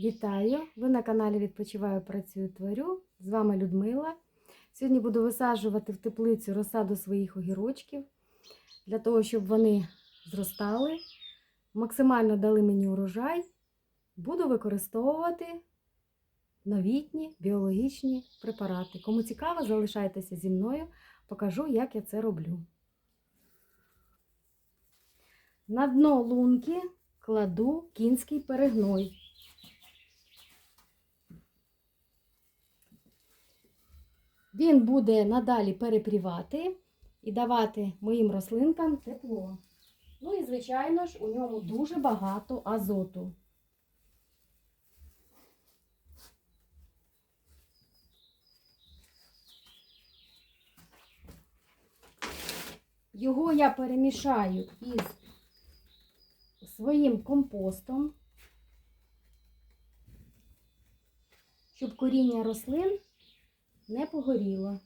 Вітаю! Ви на каналі Відпочиваю, працюю, творю. З вами Людмила. Сьогодні буду висаджувати в теплицю розсаду своїх огірочків для того, щоб вони зростали, максимально дали мені урожай. Буду використовувати новітні біологічні препарати. Кому цікаво, залишайтеся зі мною, покажу, як я це роблю. На дно лунки кладу кінський перегной. Він буде надалі перепрівати і давати моїм рослинкам тепло. Ну і, звичайно ж, у ньому дуже багато азоту. Його я перемішаю із своїм компостом, щоб коріння рослин не погоріло.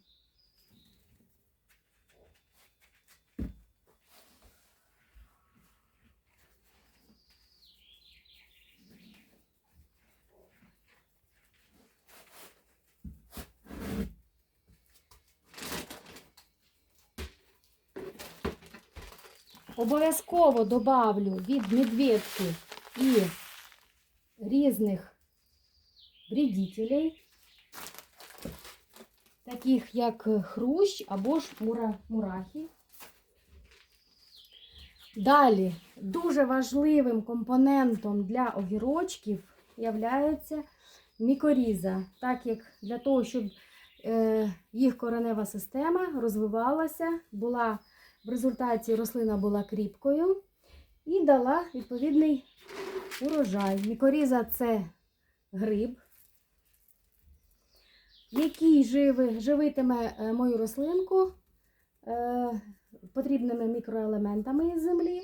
Обов'язково добавлю від медведки і різних вредителей, таких як хрущ або ж мура, мурахи. Далі дуже важливим компонентом для огірочків є мікоріза, так як для того, щоб е, їх коренева система розвивалася, була в результаті рослина була кріпкою і дала відповідний урожай. Мікоріза це гриб, який живи, живитиме е, мою рослинку е, потрібними мікроелементами із землі,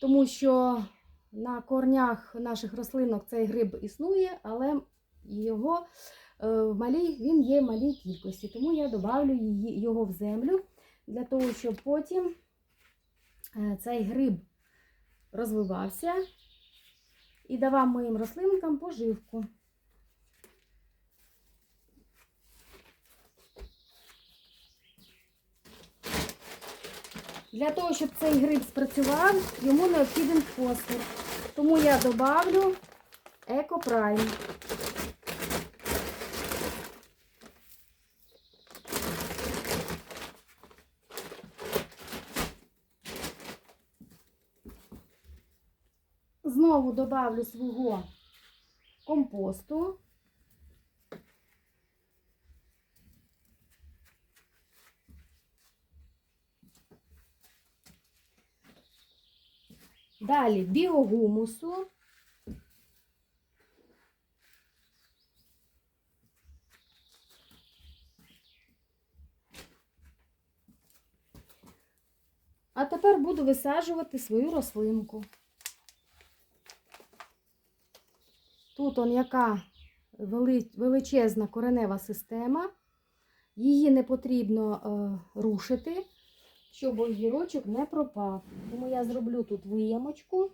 тому що на корнях наших рослинок цей гриб існує, але його е, малій, він є в малій кількості, тому я додавлю його в землю для того, щоб потім е, цей гриб розвивався і давав моїм рослинкам поживку. Для того, щоб цей гриб спрацював, йому необхіден фосфор. Тому я добавлю екопрайм. Знову добавлю свого компосту. Далі біогумусу. А тепер буду висаджувати свою рослинку. Тут он яка величезна коренева система. Її не потрібно е, рушити, щоб огірочок не пропав. Тому я зроблю тут виямочку.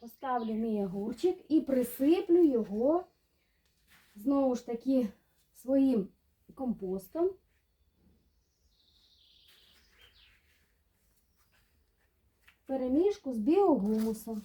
Поставлю мій огурчик і присиплю його знову ж таки своїм компостом. перемішку з біогумусом.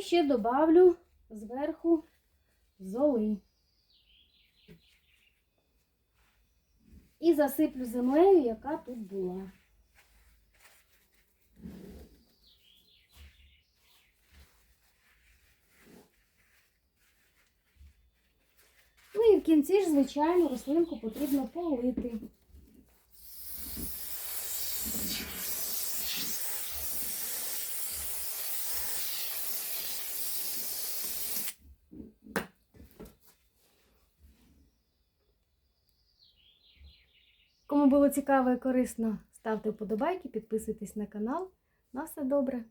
І ще добавлю зверху золи. І засиплю землею, яка тут була. Ну і в кінці ж, звичайно, рослинку потрібно полити. Кому було цікаво і корисно, ставте вподобайки, підписуйтесь на канал. На все добре.